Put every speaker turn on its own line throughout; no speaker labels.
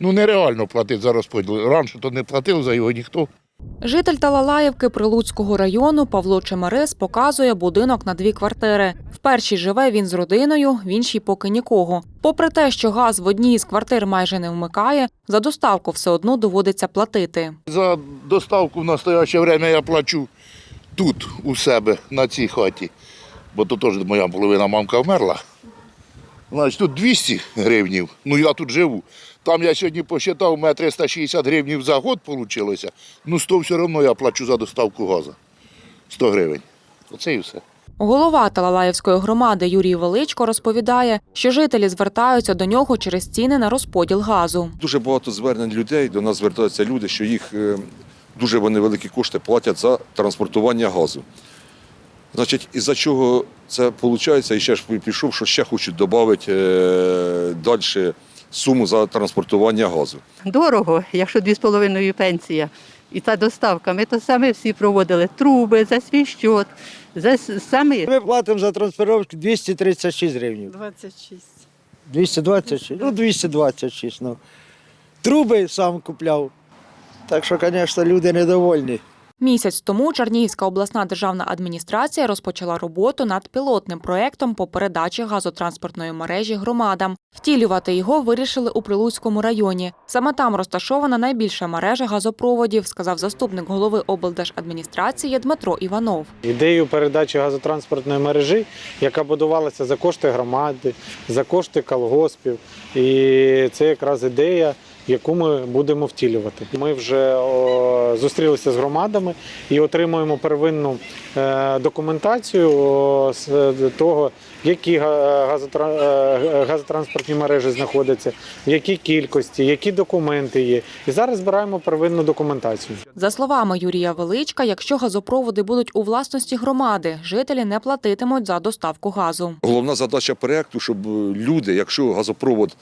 Ну нереально платити за розподіл. Раніше то не платив за його ніхто.
Житель Талалаївки Прилуцького району Павло Чемерис показує будинок на дві квартири. В першій живе він з родиною, в іншій поки нікого. Попри те, що газ в одній з квартир майже не вмикає, за доставку все одно доводиться платити.
За доставку в настояще время я плачу тут, у себе, на цій хаті. Бо то теж моя половина мамка вмерла. Значить, тут 200 гривнів. Ну я тут живу. Там я сьогодні посчитав, у мене 360 гривнів за год вийшло. Ну 100 все одно я плачу за доставку газу. 100 гривень. Оце і все.
Голова Талалаївської громади Юрій Величко розповідає, що жителі звертаються до нього через ціни на розподіл газу.
Дуже багато звернень людей. До нас звертаються люди, що їх е, дуже вони великі кошти платять за транспортування газу. Значить, із-за чого це виходить, і ще ж пішов, що ще хочуть додати е, далі суму за транспортування газу.
Дорого, якщо 2,5 пенсія. І та доставка. Ми то саме всі проводили труби за свій щот, за самі.
Ми платимо за транспортировки 236 гривень.
26.
226? Ну, 226. Ну. Труби сам купляв. Так що, звісно, люди недовольні.
Місяць тому Чернігівська обласна державна адміністрація розпочала роботу над пілотним проектом по передачі газотранспортної мережі громадам. Втілювати його вирішили у Прилуцькому районі. Саме там розташована найбільша мережа газопроводів, сказав заступник голови облдержадміністрації Дмитро Іванов.
ідею передачі газотранспортної мережі, яка будувалася за кошти громади, за кошти колгоспів. І це якраз ідея, яку ми будемо втілювати. Ми вже зустрілися з громадами і отримуємо первинну е, документацію з е, того, які е, газотранспортні мережі знаходяться, в якій кількості, які документи є. І зараз збираємо первинну документацію.
За словами Юрія Величка, якщо газопроводи будуть у власності громади, жителі не платитимуть за доставку газу.
Головна задача проєкту, щоб люди, якщо газопровод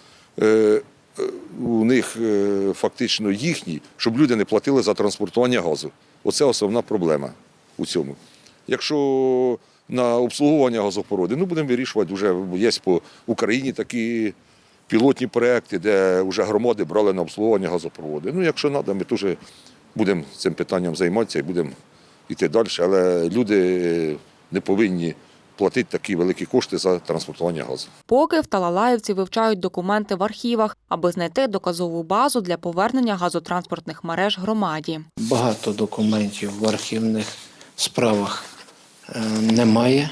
у них е, фактично їхній, щоб люди не платили за транспортування газу. Оце основна проблема у цьому. Якщо на обслуговування газопроводу, ну будемо вирішувати, вже є по Україні такі пілотні проекти, де вже громади брали на обслуговування газопроводи. Ну, якщо треба, ми теж будемо цим питанням займатися і будемо йти далі. Але люди не повинні платити такі великі кошти за транспортування газу.
Поки в Талалаївці вивчають документи в архівах, аби знайти доказову базу для повернення газотранспортних мереж громаді.
Багато документів в архівних справах е, немає.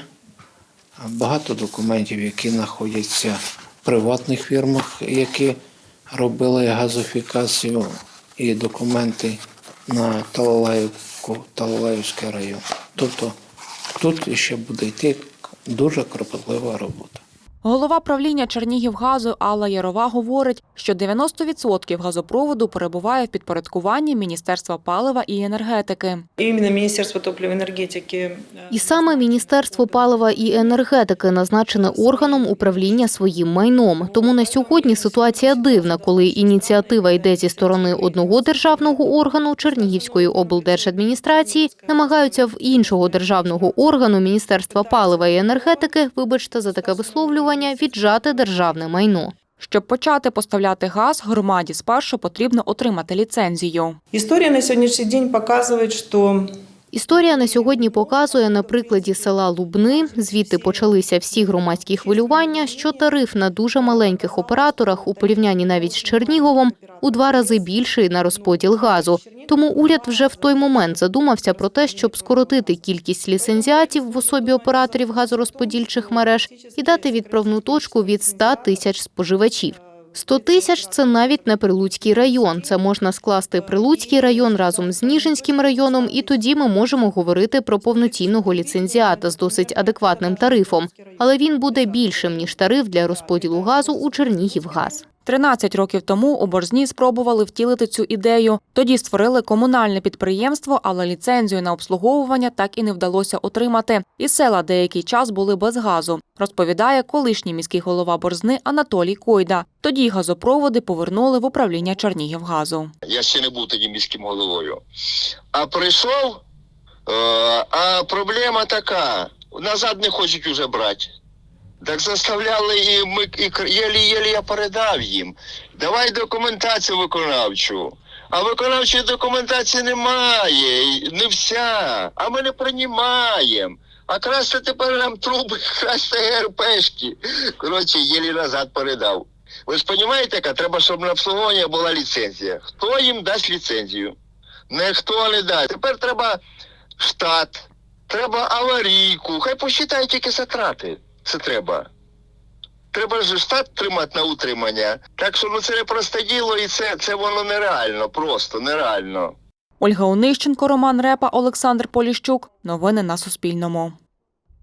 Багато документів, які знаходяться в приватних фірмах, які робили газофікацію, і документи на Талалаївку, Талалаївський район. Тобто тут ще буде йти дуже кропотлива робота.
Голова правління Чернігівгазу Алла Ярова говорить, що 90% газопроводу перебуває в підпорядкуванні Міністерства палива і енергетики.
Іменно Міністерство топлива енергетики. е,
І саме Міністерство палива і енергетики назначене органом управління своїм майном. Тому на сьогодні ситуація дивна, коли ініціатива йде зі сторони одного державного органу Чернігівської облдержадміністрації, намагаються в іншого державного органу Міністерства палива і енергетики, вибачте за таке висловлювання, віджати державне майно.
Щоб почати поставляти газ, громаді спершу потрібно отримати ліцензію.
Історія на сьогоднішній день показує, що
Історія на сьогодні показує на прикладі села Лубни, звідти почалися всі громадські хвилювання, що тариф на дуже маленьких операторах у порівнянні навіть з Черніговом у два рази більший на розподіл газу. Тому уряд вже в той момент задумався про те, щоб скоротити кількість ліцензіатів в особі операторів газорозподільчих мереж і дати відправну точку від 100 тисяч споживачів. 100 тисяч – це навіть не Прилуцький район. Це можна скласти Прилуцький район разом з Ніжинським районом, і тоді ми можемо говорити про повноцінного ліцензіата з досить адекватним тарифом. Але він буде більшим, ніж тариф для розподілу газу у Чернігівгаз.
13 років тому у Борзні спробували втілити цю ідею. Тоді створили комунальне підприємство, але ліцензію на обслуговування так і не вдалося отримати. І села деякий час були без газу, розповідає колишній міський голова Борзни Анатолій Койда. Тоді газопроводи повернули в управління Чернігівгазу.
Я ще не був тоді міським головою. А прийшов, е, а проблема така: назад не хочуть уже брати. Так заставляли і ми і єлі-єлі я передав їм. Давай документацію виконавчу. А виконавчої документації немає, не вся. А ми не приймаємо. А красти тепер нам труби, красти ГРПшки. Коротше, єлі назад передав. Ви ж розумієте, яка треба, щоб на обслуговування була ліцензія. Хто їм дасть ліцензію? Ніхто не дасть. Тепер треба штат, треба аварійку. Хай посчитають тільки затрати. Це треба. Треба ж штат тримати на утримання. Так що ну це не просто діло, і це, це воно нереально, просто нереально.
Ольга Онищенко, Роман Репа, Олександр Поліщук. Новини на Суспільному.